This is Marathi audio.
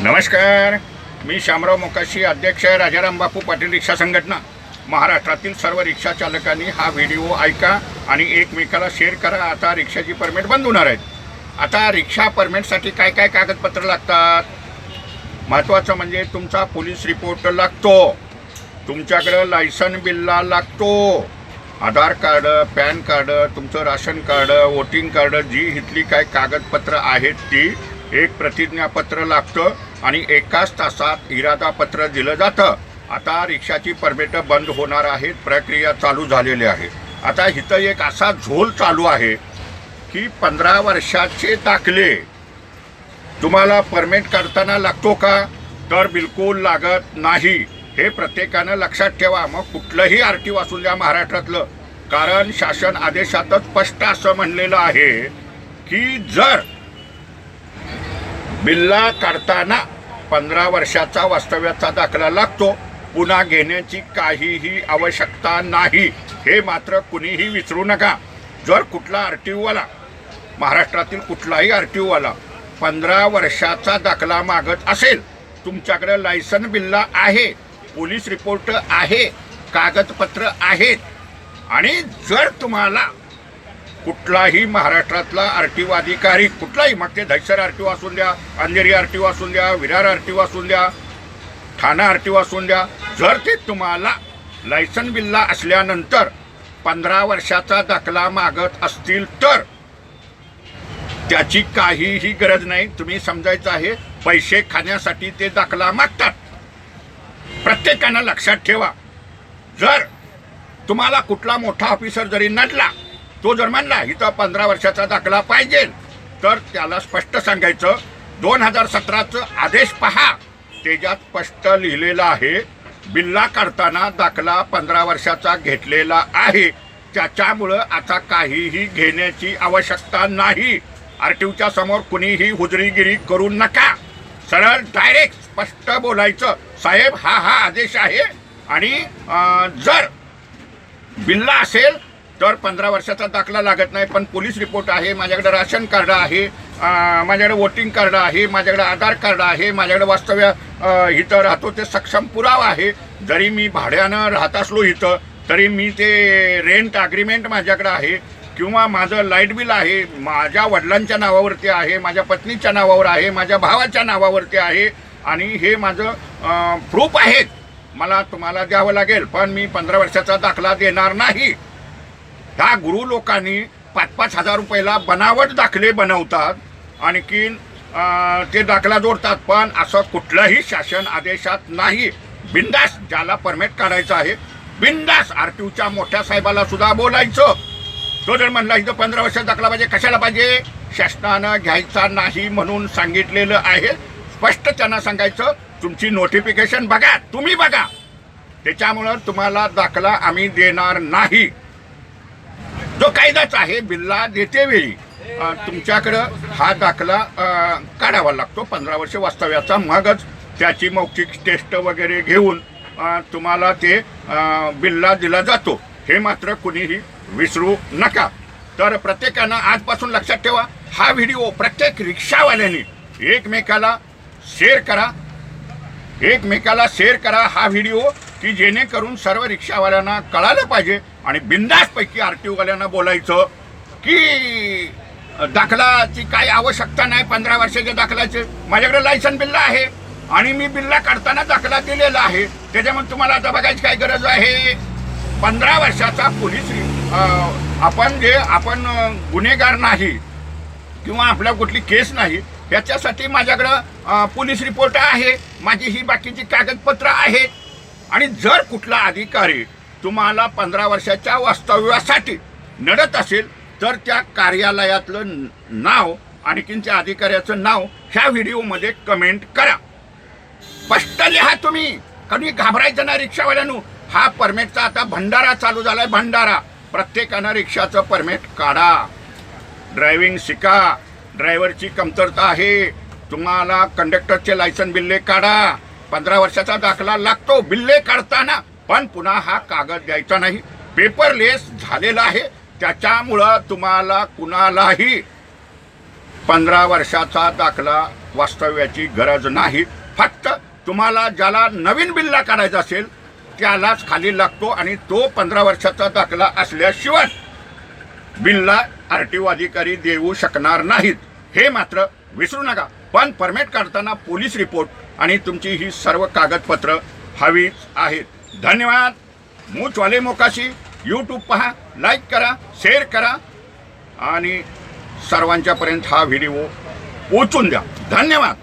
नमस्कार. मी शामराव मोकाशी अध्यक्ष राजाराम बापू पाटील रिक्षा संघटना. महाराष्ट्रातील सर्व रिक्षा चालकांनी हा व्हिडिओ ऐका आणि एकमेकाला शेअर करा. आता रिक्षाची परमिट बंद होणार आहेत. आता रिक्षा परमिटसाठी काय काय कागदपत्र लागतात? महत्त्वाचं म्हणजे तुमचा पोलीस रिपोर्ट लागतो. तुमच्याकडं लायसन बिल्ला लागतो. आधार कार्ड पॅन कार्ड तुमचं राशन कार्ड वोटिंग कार्ड जी इथली काय कागदपत्र आहेत ती एक प्रतिज्ञापत्र लागतं आणि एकाच तासात इरादापत्र दिलं जातं. आता रिक्षाची परमिटं बंद होणार आहेत प्रक्रिया चालू झालेली आहे. आता इथं एक असा झोल चालू आहे की पंधरा वर्षाचे दाखले. तुम्हाला परमिट काढताना लागतो का? तर बिलकुल लागत नाही. हे प्रत्येकानं लक्षात ठेवा. मग कुठलंही आर टी वाचून द्या महाराष्ट्रातलं. कारण शासन आदेशातच स्पष्ट असं म्हणलेलं आहे की जर बिल्ला काढताना पंधरा वर्षाचा वास्तव्याचा दाखला लागतो. पुन्हा घेण्याची काहीही आवश्यकता नाही. हे मात्र कुणीही विसरू नका. जर कुठला आर टी ओवाला महाराष्ट्रातील कुठलाही आर टी ओवाला पंधरा वर्षाचा दाखला मागत असेल तुमच्याकडे लायसन बिल्ला आहे पोलीस रिपोर्ट आहे कागदपत्र आहेत आणि जर तुम्हाला कुठलाही महाराष्ट्रातला आर टी ओ अधिकारी कुठलाही मग ते दहिसर आर टी ओ असून द्या अंधेरी आर टी ओ असून द्या विरार आर टी ओ असून द्या ठाणा आर टी ओ असून द्या जर ते तुम्हाला लायसन बिल्ला असल्यानंतर पंधरा वर्षाचा दाखला मागत असतील तर त्याची काहीही गरज नाही. तुम्ही समजायचं आहे पैसे खाण्यासाठी ते दाखला मागतात. प्रत्येकानं लक्षात ठेवा. जर तुम्हाला कुठला मोठा ऑफिसर जरी नडला तो जर म्हणला इथं पंधरा वर्षाचा दाखला पाहिजे. तर त्याला स्पष्ट सांगायचं दोन हजार सतराचं आदेश पहा. त्याच्यात स्पष्ट लिहिलेलं आहे बिल्ला काढताना दाखला पंधरा वर्षाचा घेतलेला आहे. त्याच्यामुळं आता काहीही घेण्याची आवश्यकता नाही. आर टी ओच्या समोर कुणीही हुजरीगिरी करू नका. सरळ डायरेक्ट स्पष्ट बोलायचं. साहेब हा हा आदेश आहे. आणि जर बिल्ला असेल तर पंधरा वर्षाचा दाखला लागत नाही पण पोलीस रिपोर्ट आहे माझ्याकडे राशन कार्ड आहे माझ्याकडे वोटिंग कार्ड आहे माझ्याकडे आधार कार्ड आहे माझ्याकडे वास्तव्य इथं राहतो ते सक्षम पुरावा आहे. जरी मी भाड्यानं राहत असलो इथं तरी मी ते रेंट अग्रीमेंट माझ्याकडे आहे किंवा माझं लाइट बिल आहे माझ्या वडिलांच्या नावावरती आहे माझ्या पत्नीच्या नावावर आहे माझ्या भावाच्या नावावरती आहे आणि हे माझं प्रूफ आहेत. मला तुम्हाला द्यावं लागेल पण मी पंधरा वर्षाचा दाखला देणार नाही. ह्या गुरु लोकांनी पाच पाच हजार रुपयाला बनावट दाखले बनवतात. आणखीन ते दाखला जोडतात पण असं कुठलंही शासन आदेशात नाही. बिंदास ज्याला परमिट काढायचं आहे बिंदास आर टी ओच्या मोठ्या साहेबाला सुद्धा बोलायचं. तो जर म्हणला इथं पंधरा वर्ष दाखला पाहिजे कशाला पाहिजे? शासनानं घ्यायचा नाही म्हणून सांगितलेलं आहे. स्पष्ट त्यांना सांगायचं तुमची नोटिफिकेशन बघा तुम्ही बघा. त्याच्यामुळं तुम्हाला दाखला आम्ही देणार नाही. जो कायदाच आहे बिल्ला देतेवेळी तुमच्याकडं हा दाखला काढावा लागतो. पंधरा वर्ष वास्तव्याचा मगच त्याची मौखिक टेस्ट वगैरे घेऊन तुम्हाला ते बिल्ला दिला जातो. हे मात्र कुणीही विसरू नका. तर प्रत्येकानं आजपासून लक्षात ठेवा हा व्हिडिओ प्रत्येक रिक्षावाल्याने एकमेकाला शेअर करा. एकमेकाला शेअर करा हा व्हिडिओ. की जेणेकरून सर्व रिक्षावाल्यांना कळालं पाहिजे आणि बिंदासपैकी आर टी ओवाल्यांना बोलायचं की दाखलाची काही आवश्यकता नाही पंधरा वर्षाच्या दाखलाचे. माझ्याकडे लायसन बिल्ला आहे आणि मी बिल्ला काढताना दाखला दिलेला आहे. त्याच्यामुळे तुम्हाला आता बघायची काय गरज आहे? पंधरा वर्षाचा पोलीस आपण जे आपण गुन्हेगार नाही किंवा आपल्या कुठली केस नाही याच्यासाठी माझ्याकडं पोलीस रिपोर्ट आहे. माझी ही बाकीची कागदपत्र आहेत. आणि जर कुठला अधिकारी तुम्हाला पंधरा वर्षाच्या वास्तव्यासाठी नडत असेल तर त्या कार्यालयातलं नाव आणखीन त्या अधिकाऱ्याचं नाव ह्या व्हिडिओमध्ये कमेंट करा. स्पष्ट लिहा तुम्ही. कधी घाबरायचं ना रिक्षावाल्यांनो. हा परमिटचा आता भंडारा चालू झालाय भंडारा. प्रत्येकानं रिक्षाचं परमिट काढा. ड्रायव्हिंग शिका. ड्रायव्हरची कमतरता आहे. तुम्हाला कंडक्टरचे लायसन बिल्ले काढा. पंधरा वर्षाचा दाखला लागतो बिल्ले काढताना. पण पुन्हा हा कागद द्यायचा नाही. पेपरलेस झालेला आहे. त्याच्यामुळं तुम्हाला कुणालाही पंधरा वर्षाचा दाखला वास्तव्याची गरज नाही. फक्त तुम्हाला ज्याला नवीन बिल्ला काढायचा असेल त्यालाच खाली लागतो आणि तो पंधरा वर्षाचा दाखला असल्याशिवाय बिल्ला आर टी ओ अधिकारी देऊ शकणार नाहीत. हे मात्र विसरू नका. पण परमिट काढताना पोलीस रिपोर्ट आणि तुमची ही सर्व कागदपत्र हवीच आहेत. धन्यवाद. मूचवाले मोकाशी. यूट्यूब पहा लाईक करा शेअर करा. आणि सर्वांच्यापर्यंत हा व्हिडिओ पोचून द्या. धन्यवाद.